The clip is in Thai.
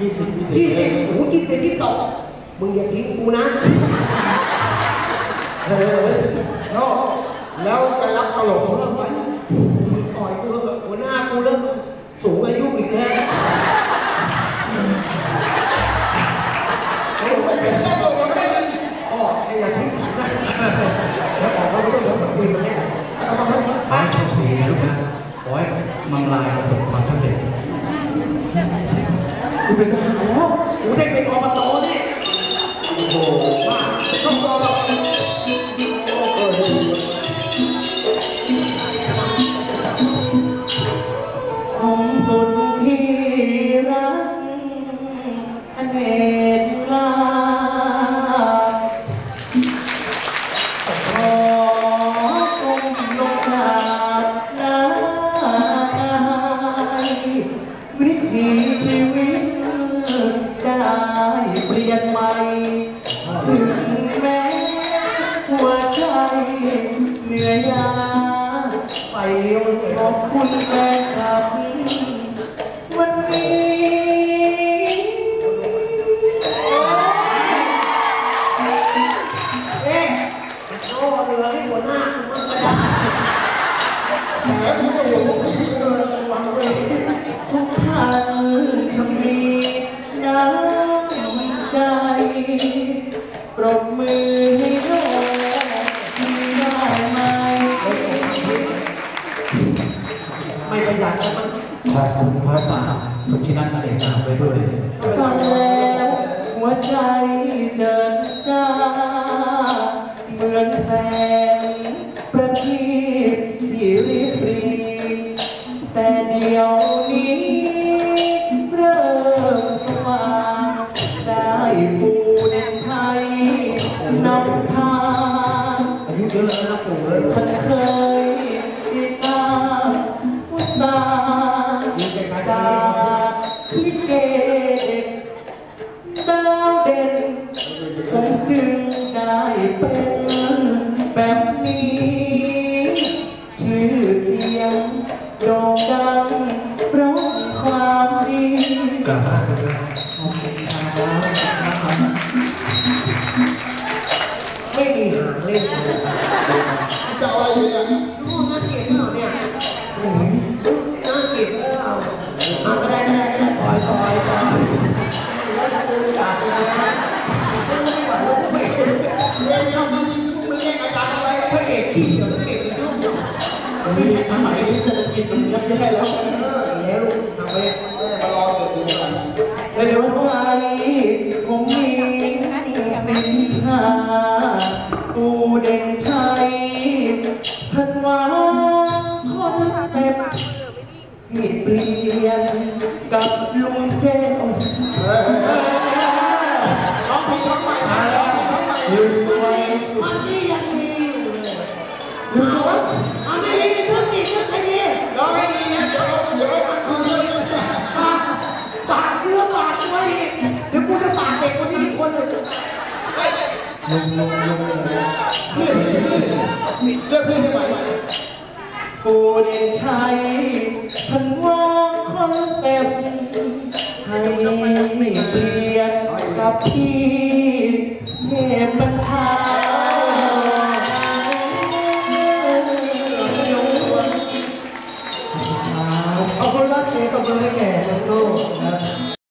ยี่สิบยี่สิบยี่สิบโอ้โหยี่สิบยี่สิบสองมึงอย่าทิ้งกูนะเฮ้ยโน่แล้วไปรับตลกเริ่มไปมึงต่อยกูเถอะหัวหน้ากูเริ่มสูงอายุอีกแล้วเฮ้ยไปเป็นแค่ตลกก็ได้เลยก็ให้อย่าทิ้งฉันนะแล้วออกมาไม่ต้องเดี๋ยวมาคุยมาเนี่ยเอามาให้ขอให้โชคดีนะลูกนะขอให้มังลายประสบความสำเร็จ กูเป็นทหารแล้วกูได้เป็นอบตนี่โอ้โหบ้าต้องรอเรา ใจเหนื่อยล้าไปเลี้ยวเลยขอบคุณแฟนคลับวันนี้เอ๊ะโน่เรือให้หัวหน้ามันก็ได้แหมที่จะหัวผมที่เลยวันเลยทุกท่านจะมีน้ อบคุณพระป่าสุชินันท์อเนกนามไว้ด้วยฟังแล้วหัวใจเดินจ้าเหมือนแสงประทีปที่ริบรีแต่เดี๋ยวนี้เริ่มสว่างได้ปูเด่นชัยนำทางอายุเยอะแล้วนะปู่เลยท่านเคย จากลิเกเด็กดาวเด่นผมจึงได้เป็นแบบนี้ชื่อเสียงโด่งดังเพราะความดีกราบขอบคุณครับไม่มีหางเล่นจะอะไรอีกอะดูน่าเเดี๋ยวระเอกจะยุ่งมีสมัยนี้เศรษฐกิจมันยับแย่แล้วเออแล้วลูกทำไปมารอเกิดดีกันแล้วเดี๋ยวหัวใจผมมีสินห้าปูเด่นชัยพันวาคนเต็ม มีเปลี่ยนกับลุงแก้ ผู้เรื่องนี้เรื่องไอ้นี่ร้องให้ดีนะเดี๋ยวเดี๋ยวมันคือเรื่องปากปากเรื่องปากไว้อีกเดี๋ยวกูจะปากเด็กคนนี้คนหนึ่งลุงลุงลุงลงเรื่องนี้เรื่องเพลงใหม่ปูเด่นชัยพันวาคนเต็มให้เปลี่ยนกับพี่เทพบัญชา